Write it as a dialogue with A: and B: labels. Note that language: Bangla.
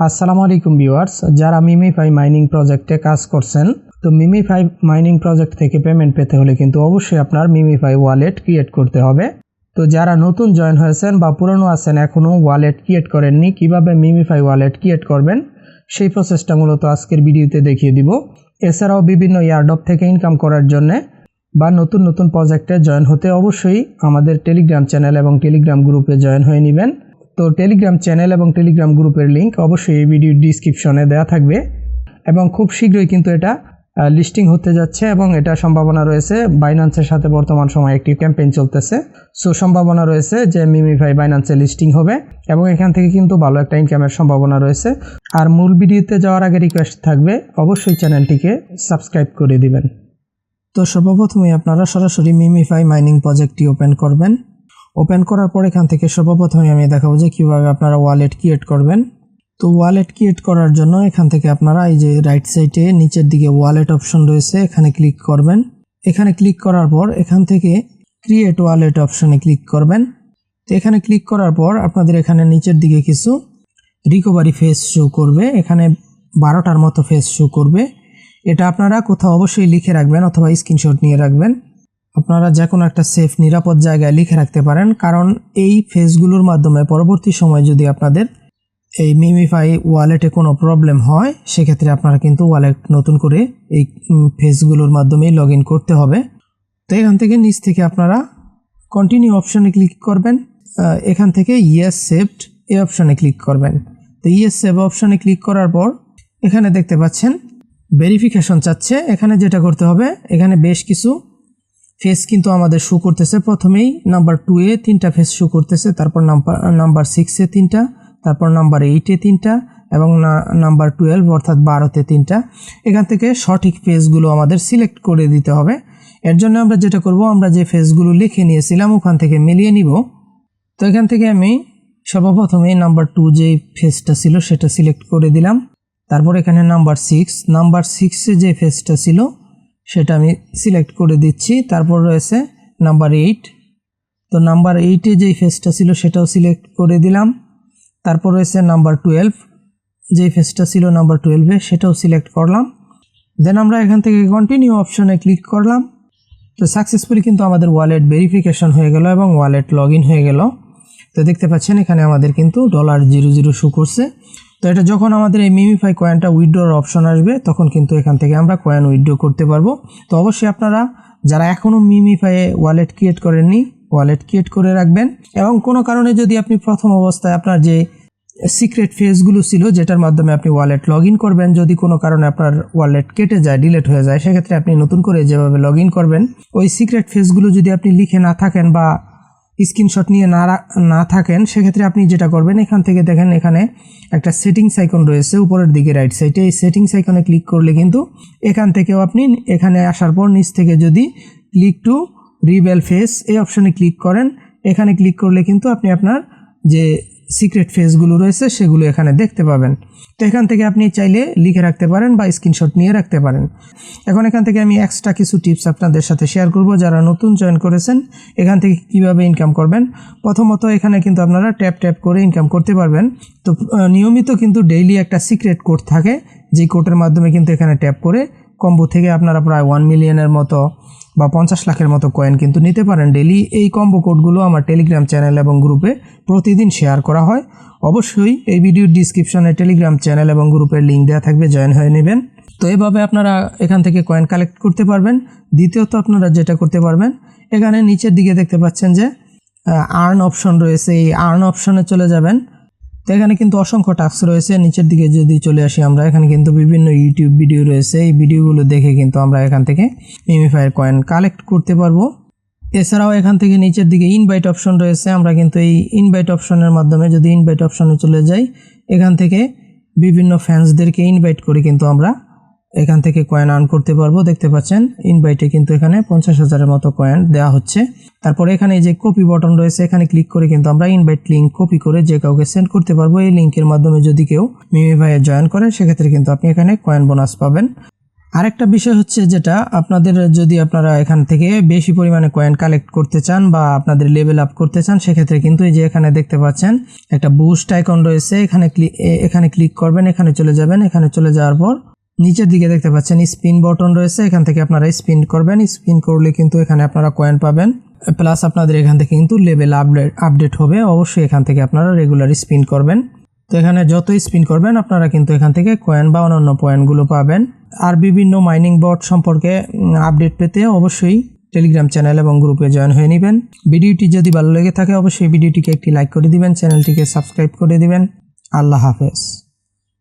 A: আসসালামু আলাইকুম ভিউয়ার্স, যারা মিমিফাই মাইনিং প্রজেক্টে কাজ করছেন, তো মিমিফাই মাইনিং প্রজেক্ট থেকে পেমেন্ট পেতে হলে কিন্তু অবশ্যই আপনার মিমিফাই ওয়ালেট ক্রিয়েট করতে হবে। তো যারা নতুন জয়েন হয়েছেন বা পুরনো আছেন এখনও ওয়ালেট ক্রিয়েট করেননি, কীভাবে মিমিফাই ওয়ালেট ক্রিয়েট করবেন, সেই প্রসেসটা মূলত আজকের ভিডিওতে দেখিয়ে দিব। এছাড়াও বিভিন্ন ইয়ারডপ থেকে ইনকাম করার জন্য বা নতুন নতুন প্রজেক্টে জয়েন হতে অবশ্যই আমাদের টেলিগ্রাম চ্যানেল এবং টেলিগ্রাম গ্রুপে জয়েন হয়ে নেবেন। তো টেলিগ্রাম চ্যানেল এবং টেলিগ্রাম গ্রুপের লিংক অবশ্যই এই ভিডিওর ডিসক্রিপশনে দেওয়া থাকবে। এবং খুব শীঘ্রই কিন্তু এটা লিস্টিং হতে যাচ্ছে এবং এটা সম্ভাবনা রয়েছে বাইন্যান্সের সাথে বর্তমান সময়ে একটি ক্যাম্পেইন চলতেছে। সো সম্ভাবনা রয়েছে যে মিমিফাই বাইন্যান্সে লিস্টিং হবে এবং এখান থেকে কিন্তু ভালো একটা ইনকামের সম্ভাবনা রয়েছে। আর মূল ভিডিওতে যাওয়ার আগে রিকোয়েস্ট থাকবে, অবশ্যই চ্যানেলটিকে সাবস্ক্রাইব করে দিবেন। তো সর্বপ্রথমে আপনারা সরাসরি মিমিফাই মাইনিং প্রজেক্টটি ওপেন করবেন। ওপেন করার পর এখান থেকে সর্বপ্রথমে আমি দেখাবো যে কীভাবে আপনারা ওয়ালেট ক্রিয়েট করবেন। তো ওয়ালেট ক্রিয়েট করার জন্য এখান থেকে আপনারা এই যে রাইট সাইডে নিচের দিকে ওয়ালেট অপশন রয়েছে, এখানে ক্লিক করবেন। এখানে ক্লিক করার পর এখান থেকে ক্রিয়েট ওয়ালেট অপশনে ক্লিক করবেন। তো এখানে ক্লিক করার পর আপনাদের এখানে নিচের দিকে কিছু রিকভারি ফেস শো করবে। এখানে বারোটার মতো ফেস শো করবে। এটা আপনারা কোথাও অবশ্যই লিখে রাখবেন অথবা স্ক্রিনশট নিয়ে রাখবেন। আপনারা যে কোনো একটা সেফ নিরাপদ জায়গায় লিখে রাখতে পারেন, কারণ এই ফেসগুলোর মাধ্যমে পরবর্তী সময় যদি আপনাদের এই মিমিফাই ওয়ালেটে কোনো প্রবলেম হয়, সেক্ষেত্রে আপনারা কিন্তু ওয়ালেট নতুন করে এই ফেসগুলোর মাধ্যমেই লগ করতে হবে। তো এখান থেকে নিচ থেকে আপনারা কন্টিনিউ অপশানে ক্লিক করবেন। এখান থেকে ইয়েস সেভড এই অপশানে ক্লিক করবেন। তো ইয়েস সেভ অপশানে ক্লিক করার পর এখানে দেখতে পাচ্ছেন ভেরিফিকেশন চাচ্ছে। এখানে যেটা করতে হবে, এখানে বেশ কিছু ফেস কিন্তু আমাদের শো করতেছে। প্রথমেই নাম্বার টু এ তিনটা ফেস শো করতেছে, তারপর নাম্বার নাম্বার সিক্সে তিনটা, তারপর নাম্বার এইটে তিনটা এবং নাম্বার টুয়েলভ অর্থাৎ বারোতে তিনটা। এখান থেকে সঠিক ফেসগুলো আমাদের সিলেক্ট করে দিতে হবে। এর জন্য আমরা যেটা করব, আমরা যে ফেসগুলো লিখে নিয়েছিলাম, ওখান থেকে মিলিয়ে নিব। তো এখান থেকে আমি সর্বপ্রথমে নাম্বার টু যে ফেসটা ছিল, সেটা সিলেক্ট করে দিলাম। তারপর এখানে নাম্বার সিক্স নাম্বার সিক্সে যে ফেসটা ছিল সেটা আমি সিলেক্ট করে দিচ্ছি। তারপর রয়েছে নাম্বার এইট তো নাম্বার এইটে যেই ফেসটা ছিল সেটাও সিলেক্ট করে দিলাম। তারপর রয়েছে নাম্বার টুয়েলভ যেই ফেসটা ছিল নাম্বার টুয়েলভে সেটাও সিলেক্ট করলাম। দেন আমরা এখান থেকে কন্টিনিউ অপশনে ক্লিক করলাম। তো সাকসেসফুলি কিন্তু আমাদের ওয়ালেট ভেরিফিকেশন হয়ে গেল এবং ওয়ালেট লগ হয়ে গেল। তো দেখতে পাচ্ছেন এখানে আমাদের কিন্তু ডলার জিরো জিরো শো করছে। তো এটা যখন আমাদের এই মিমিফাই কয়েনটা উইথড্রর অপশন আসবে, তখন কিন্তু এখান থেকে আমরা কয়েন উইথড্র করতে পারব। তো অবশ্যই আপনারা যারা এখনও মিমিফাইয়ে ওয়ালেট ক্রিয়েট করেননি ওয়ালেট ক্রিয়েট করে রাখবেন। এবং কোনো কারণে যদি আপনি প্রথম অবস্থায় আপনার যে সিক্রেট ফেসগুলো ছিল, যেটার মাধ্যমে আপনি ওয়ালেট লগ করবেন, যদি কোনো কারণে আপনার ওয়ালেট কেটে যায় ডিলেট হয়ে যায়, সেক্ষেত্রে আপনি নতুন করে যেভাবে লগ করবেন, ওই সিক্রেট ফেসগুলো যদি আপনি লিখে না থাকেন বা স্ক্রিনশট নিয়ে না না থাকেন, সেক্ষেত্রে আপনি যেটা করবেন, এখান থেকে দেখেন এখানে একটা সেটিং সাইকন রয়েছে, উপরের দিকে রাইট সাইডে এই সেটিং সাইকনে ক্লিক করলে কিন্তু এখান থেকেও আপনি এখানে আসার পর নিচ থেকে যদি ক্লিক টু রিবেল ফেস এই অপশানে ক্লিক করেন। এখানে ক্লিক করলে কিন্তু আপনি আপনার যে সিক্রেট ফেসগুলো রয়েছে, সেগুলো এখানে দেখতে পাবেন। তো এখান থেকে আপনি চাইলে লিখে রাখতে পারেন বা স্ক্রিনশট নিয়ে রাখতে পারেন। এখন এখান থেকে আমি এক্সট্রা কিছু টিপস আপনাদের সাথে শেয়ার করব যারা নতুন জয়েন করেছেন, এখান থেকে কীভাবে ইনকাম করবেন। প্রথমত এখানে কিন্তু আপনারা ট্যাপ ট্যাপ করে ইনকাম করতে পারবেন। তো নিয়মিত কিন্তু ডেইলি একটা সিক্রেট কোড থাকে, যেই কোডের মাধ্যমে কিন্তু এখানে ট্যাপ করে কম্বো থেকে আপনারা প্রায় ওয়ান মিলিয়নের মতো বা পঞ্চাশ লাখের মতো কয়েন কিন্তু নিতে পারেন ডেলি এই কম্বো কোডগুলো আমার টেলিগ্রাম চ্যানেল এবং গ্রুপে প্রতিদিন শেয়ার করা হয়। অবশ্যই এই ভিডিওর ডিসক্রিপশনে টেলিগ্রাম চ্যানেল এবং গ্রুপের লিঙ্ক দেওয়া থাকবে জয়েন হয়ে নেবেন। তো এভাবে আপনারা এখান থেকে কয়েন কালেক্ট করতে পারবেন। দ্বিতীয়ত আপনারা যেটা করতে পারবেন, এখানে নিচের দিকে দেখতে পাচ্ছেন যে আর্ন অপশন রয়েছে। এই আর্ন অপশনে চলে যাবেন। তো এখানে কিন্তু অসংখ্য টাস্ক রয়েছে। নিচের দিকে যদি চলে আসি আমরা, এখানে কিন্তু বিভিন্ন ইউটিউব ভিডিও রয়েছে। এই ভিডিওগুলো দেখে কিন্তু আমরা এখান থেকে মিমিফায়ার কয়েন কালেক্ট করতে পারব। এছাড়াও এখান থেকে নিচের দিকে ইনভাইট অপশন রয়েছে। আমরা কিন্তু এই ইনভাইট অপশনের মাধ্যমে যদি ইনভাইট অপশনে চলে যাই, এখান থেকে বিভিন্ন ফ্যান্সদেরকে ইনভাইট করে কিন্তু আমরা এখান থেকে কয়েন আর্ন করতে পারব। দেখতে পাচ্ছেন ইনভাইটে কিন্তু এখানে পঞ্চাশ হাজারের মতো কয়েন দেওয়া হচ্ছে। তারপরে এখানে যে কপি বটন রয়েছে, এখানে ক্লিক করে কিন্তু আমরা ইনভাইট লিঙ্ক কপি করে যে কাউকে সেন্ড করতে পারব, এই লিঙ্কের মাধ্যমে যদি কেউ মিমি ভাইয়ে জয়েন করে, সেক্ষেত্রে কিন্তু আপনি এখানে কয়েন বোনাস পাবেন। আরেকটা বিষয় হচ্ছে যেটা, আপনাদের যদি আপনারা এখান থেকে বেশি পরিমাণে কয়েন কালেক্ট করতে চান বা আপনাদের লেভেল আপ করতে চান, সেক্ষেত্রে কিন্তু এই যে এখানে দেখতে পাচ্ছেন, একটা বুস্ট আইকন রয়েছে। এখানে এখানে ক্লিক করবেন, এখানে চলে যাবেন। এখানে চলে যাওয়ার পর নিচের দিকে দেখতে পাচ্ছেন স্পিন বটন রয়েছে, এখান থেকে আপনারা স্পিন করবেন। স্পিন করলে কিন্তু এখানে আপনারা কয়েন পাবেন। প্লাস আপনাদের এখান থেকে কিন্তু লেভেল আপডেট আপডেট হবে। অবশ্যই এখান থেকে আপনারা রেগুলার স্পিন করবেন। তো এখানে যত স্পিন করবেন, আপনারা কিন্তু এখান থেকে কয়েন বা অন্যান্য পয়েন্টগুলো পাবেন। আর বিভিন্ন মাইনিং বট সম্পর্কে আপডেট পেতে অবশ্যই টেলিগ্রাম চ্যানেল এবং গ্রুপে জয়েন হয়ে নেবেন। ভিডিওটি যদি ভালো লেগে থাকে, অবশ্যই ভিডিওটিকে একটি লাইক করে দিবেন চ্যানেলটিকে সাবস্ক্রাইব করে দিবেন। আল্লাহ হাফেজ।